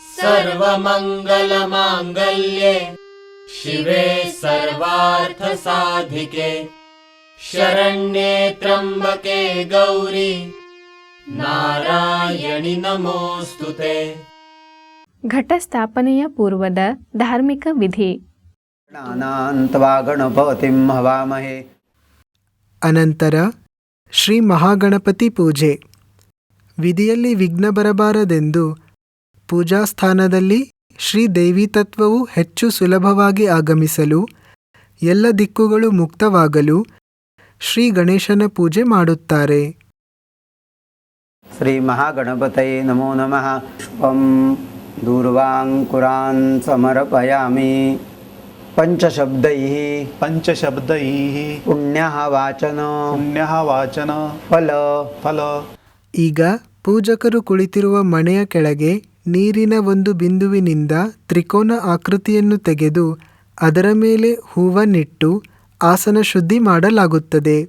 सर्वमङ्गलमाङ्गल्ये शिवे सर्वार्थसाधिके शरण्ये त्र्यम्बके गौरी ನಾರಾಯಣಿ ನಮೋಸ್ತು ತೇ ಘಟ ಸ್ಥಾಪನೆಯ ಪೂರ್ವದ ಧಾರ್ಮಿಕ ವಿಧಿ ಜ್ಞಾನಾಂತ್ವಾ ಗಣಪತಿಂ ಹವಾಮಹೇ ಅನಂತರ ಶ್ರೀ ಮಹಾಗಣಪತಿ ಪೂಜೆ ವಿಧಿಯಲ್ಲಿ ವಿಘ್ನ ಬರಬಾರದೆಂದು ಪೂಜಾ ಸ್ಥಾನದಲ್ಲಿ ಶ್ರೀ ದೇವಿ ತತ್ವವು ಹೆಚ್ಚು ಸುಲಭವಾಗಿ ಆಗಮಿಸಲು ಎಲ್ಲ ದಿಕ್ಕುಗಳು ಮುಕ್ತವಾಗಲು ಶ್ರೀ ಗಣೇಶನ ಪೂಜೆ ಮಾಡುತ್ತಾರೆ. ಶ್ರೀ ಮಹಾಗಣಪತಯೇ ನಮೋ ನಮಃ. ಪುಷ್ಪಂ ದೂರ್ವಾಂಕುರಾನ್ ಸಮರ್ಪಯಾಮಿ. ಪಂಚಶಬ್ದೈಃ ಪಂಚಶಬ್ದೈಃ ಪುಣ್ಯಃ ವಾಚನ ಪುಣ್ಯಃ ವಾಚನ ಫಲ. ಫಲ. ಈಗ ಪೂಜಕರು ಕುಳಿತಿರುವ ಮಣೆಯ ಕೆಳಗೆ ನೀರಿನ ಒಂದು ಬಿಂದುವಿನಿಂದ ತ್ರಿಕೋನ ಆಕೃತಿಯನ್ನು ತೆಗೆದು ಅದರ ಮೇಲೆ ಹೂವನ್ನಿಟ್ಟು ಆಸನ ಶುದ್ಧಿ ಮಾಡಲಾಗುತ್ತದೆ.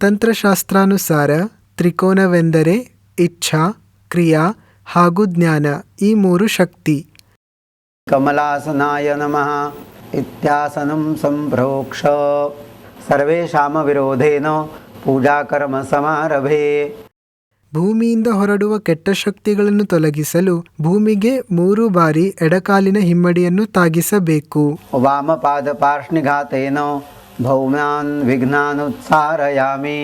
ತಂತ್ರಶಾಸ್ತ್ರಾನುಸಾರ ತ್ರಿಕೋನವೆಂದರೆ ಇಚ್ಛಾ, ಕ್ರಿಯಾ ಹಾಗೂ ಜ್ಞಾನ ಈ ಮೂರು ಶಕ್ತಿ. ಕಮಲಾಸನಾಯ ನಮಃ. ಇತ್ಯಾಸನಂ ಸಂಪ್ರೋಕ್ಷ. ಸರ್ವೇಷಾಮ ವಿರೋಧೇನ ಪೂಜಾಕರ್ಮ ಸಮಾರಭೆ. ಭೂಮಿಯಿಂದ ಹೊರಡುವ ಕೆಟ್ಟ ಶಕ್ತಿಗಳನ್ನು ತೊಲಗಿಸಲು ಭೂಮಿಗೆ ಮೂರು ಬಾರಿ ಎಡಕಾಲಿನ ಹಿಮ್ಮಡಿಯನ್ನು ತಾಗಿಸಬೇಕು ವಾಮಪಾದಪಾರ್ಷ್ಣಿಘಾತೇನ ಭೌಮ್ಯಾನ್ ವಿಘ್ನಾನುತ್ಸಾರಯಾಮಿ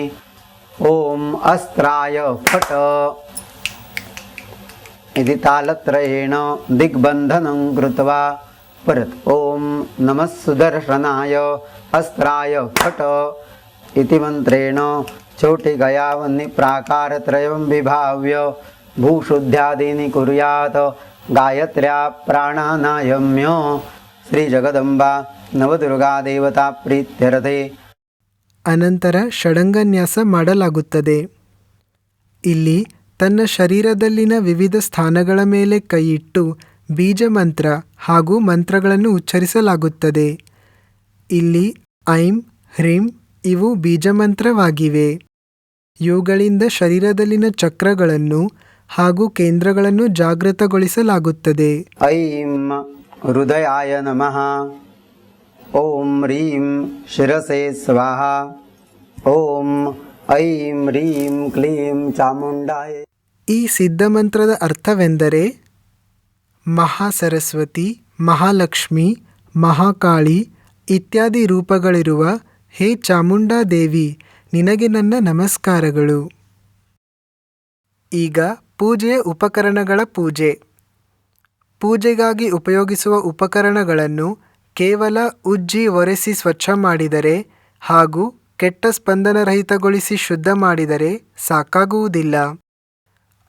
ಓಂ ಅಸ್ತ್ರಾಯ ಫಟ इति तालत्रयेण दिग्बन्धनं कृत्वा परत् ॐ नमः सुदर्शनाय अस्त्राय फट इति मन्त्रेण चोटिगयावन्निप्राकारत्रयं विभाव्य भूशुद्ध्यादीनि कुर्यात् गायत्र्या प्राणानायम्य श्रीजगदम्बा नवदुर्गा देवता प्रीत्यर्थे ಅನಂತರ ಷಡಂಗನ್ಯಾಸ ಮಾಡಲಾಗುತ್ತದೆ ಇಲ್ಲಿ ತನ್ನ ಶರೀರದಲ್ಲಿನ ವಿವಿಧ ಸ್ಥಾನಗಳ ಮೇಲೆ ಕೈಯಿಟ್ಟು ಬೀಜ ಮಂತ್ರ ಹಾಗೂ ಮಂತ್ರಗಳನ್ನು ಉಚ್ಚರಿಸಲಾಗುತ್ತದೆ ಇಲ್ಲಿ ಐಂ ಹ್ರೀಂ ಇವು ಬೀಜಮಂತ್ರವಾಗಿವೆ ಇವುಗಳಿಂದ ಶರೀರದಲ್ಲಿನ ಚಕ್ರಗಳನ್ನು ಹಾಗೂ ಕೇಂದ್ರಗಳನ್ನು ಜಾಗೃತಗೊಳಿಸಲಾಗುತ್ತದೆ. ಐಂ ಹೃದಯಾಯ ನಮಃ. ಓಂ ರೀಂ ಶಿರಸೆ ಸ್ವಾಹ. ಓಂ ಐಂ ರೀಂ ಕ್ಲೀಂ ಚಾಮುಂಡಾಯ. ಈ ಸಿದ್ಧಮಂತ್ರದ ಅರ್ಥವೆಂದರೆ ಮಹಾಸರಸ್ವತಿ ಮಹಾಲಕ್ಷ್ಮಿ ಮಹಾಕಾಳಿ ಇತ್ಯಾದಿ ರೂಪಗಳಿರುವ ಹೇ ಚಾಮುಂಡಾ ದೇವಿ ನಿನಗೆ ನನ್ನ ನಮಸ್ಕಾರಗಳು. ಈಗ ಪೂಜೆಯ ಉಪಕರಣಗಳ ಪೂಜೆ. ಪೂಜೆಗಾಗಿ ಉಪಯೋಗಿಸುವ ಉಪಕರಣಗಳನ್ನು ಕೇವಲ ಉಜ್ಜಿ ಒರೆಸಿ ಸ್ವಚ್ಛ ಮಾಡಿದರೆ ಹಾಗೂ ಕೆಟ್ಟ ಸ್ಪಂದನರಹಿತಗೊಳಿಸಿ ಶುದ್ಧ ಮಾಡಿದರೆ ಸಾಕಾಗುವುದಿಲ್ಲ.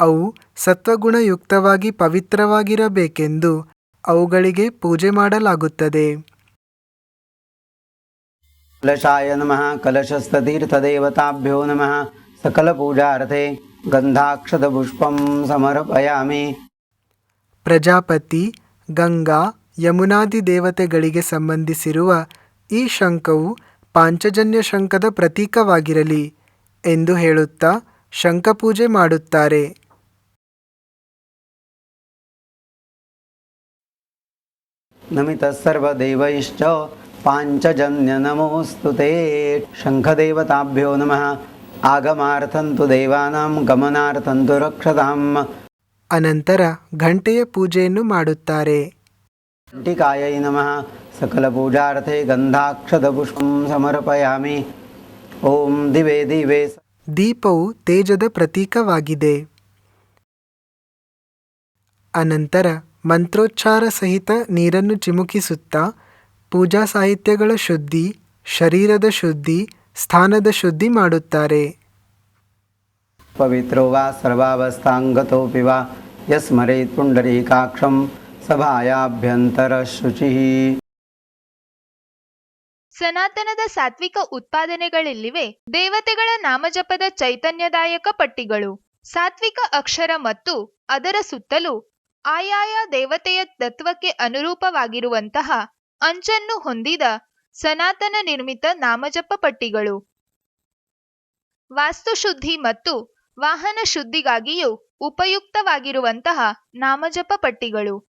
ಅವು ಸತ್ವಗುಣಯುಕ್ತವಾಗಿ ಪವಿತ್ರವಾಗಿರಬೇಕೆಂದು ಅವುಗಳಿಗೆ ಪೂಜೆ ಮಾಡಲಾಗುತ್ತದೆ. ಕಲಶಾಯ ನಮಃ ಕಲಶಸ್ತೀರ್ಥದೇವತಾಭ್ಯೋ ನಮಃ ಗಂಧಾಕ್ಷದ ಪುಷ್ಪಂ ಸಮರ್ಪಯಾಮಿ ಪ್ರಜಾಪತಿ ಗಂಗಾ ಯಮುನಾದಿ ದೇವತೆಗಳಿಗೆ ಸಂಬಂಧಿಸಿರುವ ಈ ಶಂಖವು ಪಾಂಚಜನ್ಯ ಶಂಖದ ಪ್ರತೀಕವಾಗಿರಲಿ ಎಂದು ಹೇಳುತ್ತಾ ಶಂಕಪೂಜೆ ಮಾಡುತ್ತಾರೆ. ನಮಿತಃ ಪಾಂಚಜನ್ಯ ನಮೋಸ್ತು ಶಂಖದೇವತಾಭ್ಯೋ ನಮಃ ಆಗಮಾರ್ಥಂತು ದೇವಾನಾಂ ಗಮನಾರ್ಥಂತು ರಕ್ಷತಾಂ ಅನಂತರ ಘಂಟೆಯ ಪೂಜೆಯನ್ನು ಮಾಡುತ್ತಾರೆ ಘಂಟಿಕಾಯೈ ನಮಃ ಸಕಲ ಪೂಜಾರ್ಥೆ ಗಂಧಾಕ್ಷತ ಪುಷ್ಪಂ ಸಮರ್ಪಯಾಮಿ ಓಂ ದಿವೆ ದಿವೆ ದೀಪವು ತೇಜದ ಪ್ರತೀಕವಾಗಿದೆ ಅನಂತರ ಮಂತ್ರೋಚ್ಚಾರ ಸಹಿತ ನೀರನ್ನು ಚಿಮುಕಿಸುತ್ತಾ ಪೂಜಾ ಸಾಹಿತ್ಯಗಳ ಶುದ್ಧಿ ಶರೀರದ ಶುದ್ಧಿ ಸ್ಥಾನದ ಶುದ್ಧಿ ಮಾಡುತ್ತಾರೆ. ಪವಿತ್ರೋ ವಾ ಸರ್ವಾವಸ್ಥಾಂಗತೋಪಿ ವಾ ಯಸ್ಮರೇ ಪುಂಡರೀಕಾಕ್ಷಂ ಸಭಾಯಾಭ್ಯಂತರ ಶುಚಿ. ಸನಾತನದ ಸಾತ್ವಿಕ ಉತ್ಪಾದನೆಗಳಲ್ಲಿವೆ ದೇವತೆಗಳ ನಾಮಜಪದ ಚೈತನ್ಯದಾಯಕ ಪಟ್ಟಿಗಳು. ಸಾತ್ವಿಕ ಅಕ್ಷರ ಮತ್ತು ಅದರ ಸುತ್ತಲೂ ಆಯಾಯ ದೇವತೆಯ ತತ್ವಕ್ಕೆ ಅನುರೂಪವಾಗಿರುವಂತಹ ಅಂಚನ್ನು ಹೊಂದಿದ ಸನಾತನ ನಿರ್ಮಿತ ನಾಮಜಪ ಪಟ್ಟಿಗಳು. ವಾಸ್ತುಶುದ್ಧಿ ಮತ್ತು ವಾಹನ ಶುದ್ಧಿಗಾಗಿಯೂ ಉಪಯುಕ್ತವಾಗಿರುವಂತಹ ನಾಮಜಪ ಪಟ್ಟಿಗಳು.